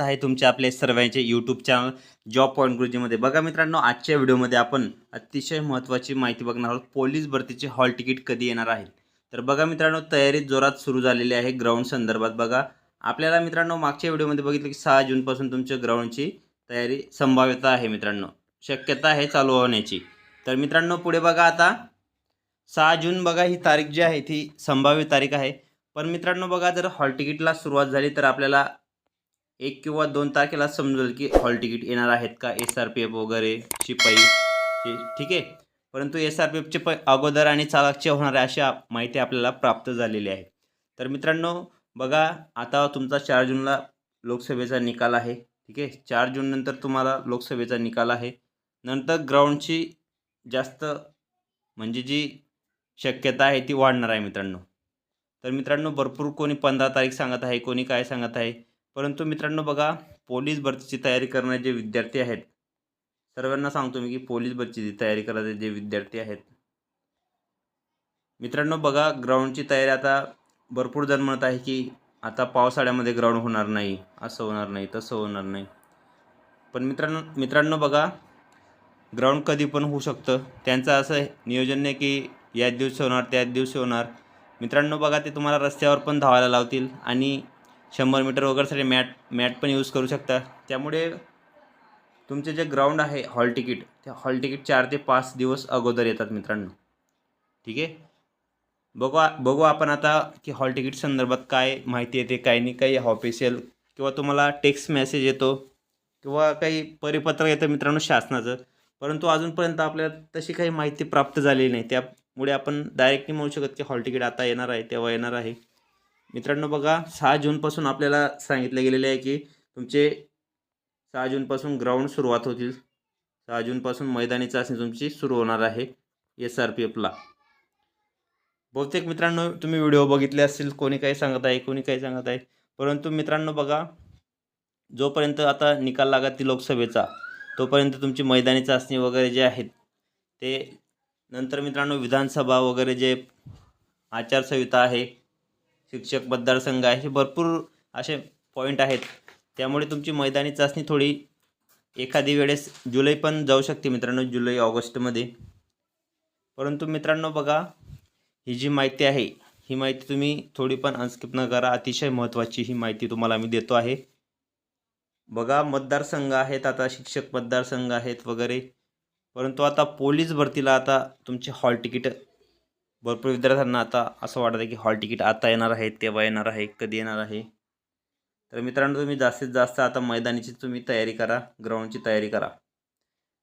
आहे तुमचे आपले सर्वांचे यूट्यूब चॅनल जॉब पॉईंट गुरुजीमध्ये बघा मित्रांनो आजच्या व्हिडिओमध्ये आपण अतिशय महत्त्वाची माहिती बघणार आहोत. पोलीस भरतीचे हॉल तिकीट कधी येणार आहे? तर बघा मित्रांनो तयारी जोरात सुरू झालेली आहे ग्राउंड संदर्भात. बघा आपल्याला मित्रांनो मागच्या व्हिडिओमध्ये बघितलं की सहा जूनपासून तुमच्या ग्राउंडची तयारी संभाव्यता आहे मित्रांनो. शक्यता आहे चालू होण्याची. तर मित्रांनो पुढे बघा आता. सहा जून बघा ही तारीख जी आहे ती संभाव्य तारीख आहे. पण मित्रांनो बघा जर हॉल तिकीटला सुरुवात झाली तर आपल्याला एक किंवा दोन तारखेला समजेल की हॉल तिकीट येणार आहेत का? एस आर पी एफ वगैरे शिपाई ठीक आहे? परंतु एस आर पी एफचे प अगोदर आणि चालकचे होणाऱ्या अशा माहिती आपल्याला प्राप्त झालेली आहे. तर मित्रांनो बघा आता तुमचा चार जूनला लोकसभेचा निकाल आहे. ठीक आहे? चार जूननंतर तुम्हाला लोकसभेचा निकाल आहे. नंतर ग्राउंडची जास्त म्हणजे जी शक्यता आहे ती वाढणार आहे मित्रांनो. तर मित्रांनो भरपूर कोणी पंधरा तारीख सांगत आहे कोणी काय सांगत आहे? परंतु मित्रांनो बघा पोलीस भरतीची तयारी करणारे जे विद्यार्थी आहेत सर्वांना सांगतो मी की पोलीस भरतीची तयारी करणारे जे विद्यार्थी आहेत. मित्रांनो बघा ग्राउंडची तयारी आता भरपूर जण म्हणत आहे की आता पावसाळ्यामध्ये ग्राउंड होणार नाही असं होणार नाही तसं होणार नाही. पण मित्रांनो मित्रांनो बघा ग्राउंड कधी पण होऊ शकतं. त्यांचं असं नियोजन नाही की याच दिवशी होणार त्याच दिवशी होणार. मित्रांनो बघा ते तुम्हाला रस्त्यावर पण धावायला लावतील आणि शंभर मीटर वगैरेसाठी मॅट मॅट पण यूज करू शकता. त्यामुळे तुमचे जे ग्राउंड आहे हॉल तिकीट त्या हॉल तिकीट चार ते पाच दिवस अगोदर येतात मित्रांनो. ठीक आहे? बघू बघू आपण आता की हॉल तिकीट संदर्भात काय माहिती येते काय नाही काही ऑफिशियल किंवा तुम्हाला टेक्स्ट मेसेज येतो किंवा काही परिपत्रक येतं मित्रांनो शासनाचं. परंतु अजूनपर्यंत आपल्याला तशी काही माहिती प्राप्त झालेली नाही. त्यामुळे आपण डायरेक्टली म्हणू शकत की हॉल तिकीट आता येणार आहे तेव्हा येणार आहे. मित्रांनो बघा सहा जूनपासून आपल्याला सांगितलं गेलेलं आहे की तुमचे सहा जूनपासून ग्राउंड सुरुवात होतील. सहा जूनपासून मैदानी चाचणी तुमची सुरू होणार आहे एस आर पी एफला बहुतेक मित्रांनो तुम्ही व्हिडिओ बघितले असतील कोणी काही सांगत आहे कोणी काही सांगत आहे. परंतु मित्रांनो बघा जोपर्यंत आता निकाल लागत ती लोकसभेचा तोपर्यंत तुमची मैदानी चाचणी वगैरे जे आहेत ते नंतर मित्रांनो विधानसभा वगैरे जे आचारसंहिता आहे शिक्षक मतदारसंघ आहे हे भरपूर असे पॉईंट आहेत. त्यामुळे तुमची मैदानी चाचणी थोडी एखादी वेळेस जुलै पण जाऊ शकते मित्रांनो जुलै ऑगस्टमध्ये. परंतु मित्रांनो बघा ही जी माहिती आहे ही माहिती तुम्ही थोडी पण अनस्किप न करा. अतिशय महत्त्वाची ही माहिती तुम्हाला मी देतो आहे. बघा मतदारसंघ आहेत आता शिक्षक मतदारसंघ आहेत वगैरे. परंतु आता पोलीस भरतीला आता तुमचे हॉल तिकीट भरपूर विद्यार्थ्यांना आता असं वाटतं की हॉल तिकीट आता येणार आहे तेव्हा येणार आहे कधी येणार आहे. तर मित्रांनो तुम्ही जास्तीत जास्त आता मैदानीची तुम्ही तयारी करा ग्राउंडची तयारी करा.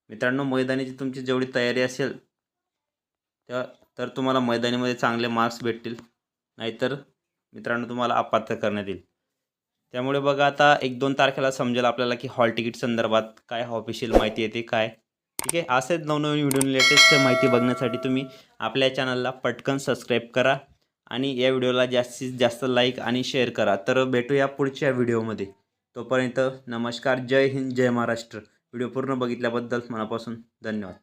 मित्रांनो मैदानीची तुमची जेवढी तयारी असेल त्या तर तुम्हाला मैदानीमध्ये चांगले मार्क्स भेटतील. नाहीतर मित्रांनो तुम्हाला अपात्र करण्यात येईल. त्यामुळे बघा आता एक दोन तारखेला समजेल आपल्याला की हॉल तिकीट संदर्भात काय ऑफिशियल माहिती येते काय ठीक आहे? असेच नवनवीन व्हिडिओ लेटेस्ट माहिती बघण्यासाठी तुम्ही आपल्या चॅनलला पटकन सबस्क्राईब करा आणि या व्हिडिओला जास्तीत जास्त लाईक आणि शेअर करा. तर भेटूया पुढच्या व्हिडिओमध्ये. तोपर्यंत नमस्कार. जय हिंद जय महाराष्ट्र. व्हिडिओ पूर्ण बघितल्याबद्दल मनापासून धन्यवाद.